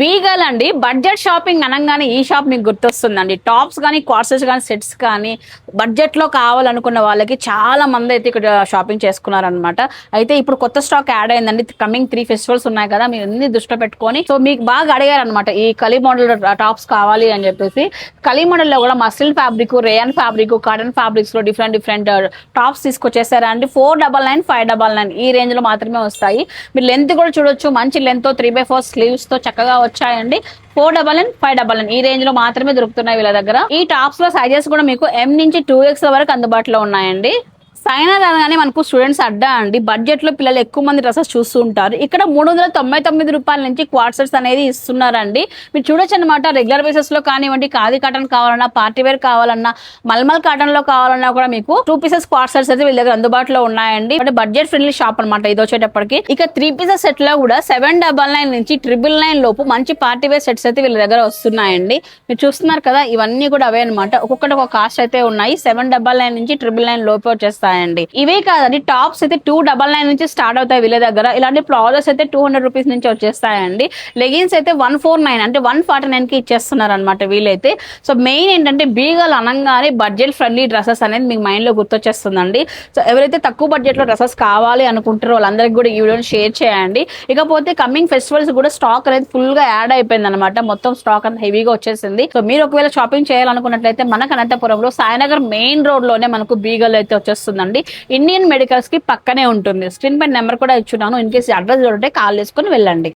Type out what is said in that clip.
Beagle అండి. Budget shopping అనగానే ఈ షాప్ మీకు గుర్తొస్తుందండి. టాప్స్ కానీ క్వార్సెస్ కానీ సెట్స్ కానీ బడ్జెట్లో కావాలనుకున్న వాళ్ళకి చాలా మంది అయితే ఇక్కడ షాపింగ్ చేసుకున్నారనమాట అయితే ఇప్పుడు కొత్త స్టాక్ యాడ్ అయిందండి. కమింగ్ త్రీ ఫెస్టివల్స్ ఉన్నాయి కదా మీరు అన్ని దృష్టిలో పెట్టుకొని. సో మీకు బాగా అడిగారనమాట ఈ కలి మోడల్ టాప్స్ కావాలి అని చెప్పేసి. కలి మోడల్లో కూడా muslin fabric rayon fabric cotton ఫ్యాబ్రిక్స్లో different different tops తీసుకొచ్చేసారా అండి. Four double nine five double nine ఈ రేంజ్లో మాత్రమే వస్తాయి. మీరు లెంత్ కూడా చూడొచ్చు. మంచి లెంత్తో త్రీ బై ఫోర్ స్లీవ్స్తో బాగా వచ్చాయండి. Four double nine five double nine ఈ రేంజ్లో మాత్రమే దొరుకుతున్నాయి వీళ్ళ దగ్గర. ఈ టాప్స్లో సైజెస్ కూడా మీకు ఎం నుంచి టూ ఎక్స్ వరకు అందుబాటులో ఉన్నాయండి. సైనా రాగానే మనకు స్టూడెంట్స్ అడ్డా అండి. బడ్జెట్లో పిల్లలు ఎక్కువ మంది డ్రెస్సెస్ చూస్తూ ఉంటారు ఇక్కడ మూడు వందల తొంభై తొమ్మిది రూపాయల నుంచి క్వార్టర్స్ అనేది ఇస్తున్నారండి. మీరు చూడొచ్చు అనమాట రెగ్యులర్ బేసిస్లో కానివ్వండి ఖాదీ కాటన్ కావాలన్నా పార్టీ వేర్ కావాలన్నా మల్మల్ కాటన్లో కావాలన్నా కూడా మీకు టూ పీసెస్ క్వార్టర్స్ అయితే వీళ్ళ దగ్గర అందుబాటులో ఉన్నాయండి. అంటే బడ్జెట్ ఫ్రెండ్లీ షాప్ అనమాట ఇది వచ్చేటప్పటికి. ఇక త్రీ పీసెస్ సెట్లో కూడా సెవెన్ డబల్ నైన్ నుంచి ట్రిపుల్ నైన్ లోపు మంచి పార్టీ వేర్ సెట్స్ అయితే వీళ్ళ దగ్గర వస్తున్నాయండి. మీరు చూస్తున్నారు కదా ఇవన్నీ కూడా అవే అనమాట ఒక్కొక్కటి ఒక కాస్ట్ అయితే ఉన్నాయి. సెవెన్ డబల్ నైన్ నుంచి ట్రిపుల్ నైన్ లోపు ఉంటాయండి. ఇవే కాదండి టాప్స్ అయితే టూ డబల్ నైన్ నుంచి స్టార్ట్ అవుతాయి వీళ్ళ దగ్గర. ఇలాంటి ప్లాజర్స్ అయితే టూ హండ్రెడ్ రూపీస్ నుంచి వచ్చేస్తాయండి. లెగిన్స్ అయితే వన్ ఫోర్ నైన్ అంటే వన్ ఫార్టీ నైన్కి ఇచ్చేస్తున్నారు అనమాట వీళ్ళైతే. సో మెయిన్ ఏంటంటే బీగల్ అనగానే బడ్జెట్ ఫ్రెండ్లీ డ్రెస్సెస్ అనేది మీకు మైండ్లో గుర్తొచ్చేస్తుందండి. సో ఎవరైతే తక్కువ బడ్జెట్లో డ్రెస్సెస్ కావాలి అనుకుంటారో వాళ్ళందరికీ కూడా ఈ వీడియోని షేర్ చేయండి. ఇకపోతే కమింగ్ ఫెస్టివల్స్ కూడా స్టాక్ అనేది ఫుల్గా యాడ్ అయిపోయింది అనమాట మొత్తం స్టాక్ అంతా హెవీగా వచ్చేసింది. సో మీరు ఒకవేళ షాపింగ్ చేయాలనుకున్నట్లయితే మనకు అనంతపురంలో సాయినగర్ మెయిన్ రోడ్లోనే మనకు బీగల్ అయితే వచ్చేస్తుంది ఉంటుందండి. ఇండియన్ మెడికల్స్కి పక్కనే ఉంటుంది. స్క్రీన్ పై నెంబర్ కూడా ఇచ్చున్నాను. ఇన్ కేసు అడ్రస్ ఉంటే కాల్ చేసుకుని వెళ్ళండి.